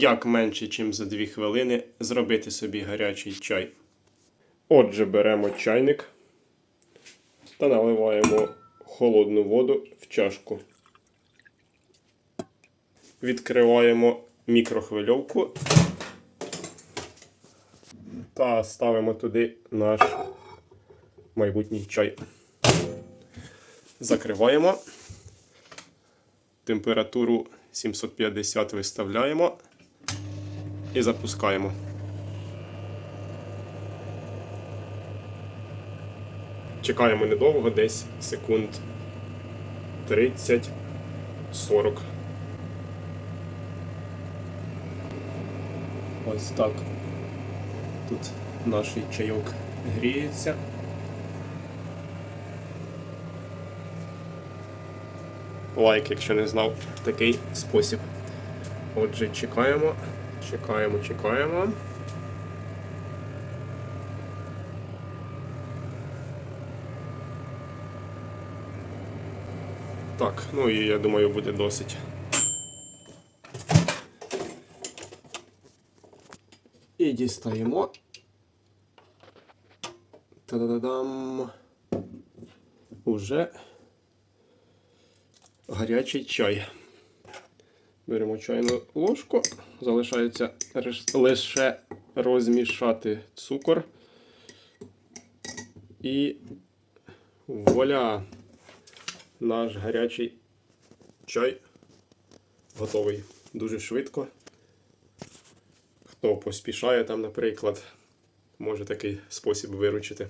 Як менше, ніж за 2 хвилини зробити собі гарячий чай. Отже, беремо чайник та наливаємо холодну воду в чашку. Відкриваємо мікрохвильовку та ставимо туди наш майбутній чай. Закриваємо. Температуру 750 виставляємо і запускаємо. Чекаємо недовго, десь секунд 30-40. Ось так. Тут наш чайок гріється. Лайк, якщо не знав такий спосіб. Отже, чекаємо, чекаємо, чекаємо. Так, ну і я думаю, буде досить. І дістаємо. Та-да-да-дам. Уже гарячий чай. Беремо чайну ложку, залишається лише розмішати цукор. І вуаля! Наш гарячий чай готовий дуже швидко. Хто поспішає там, наприклад, може такий спосіб виручити.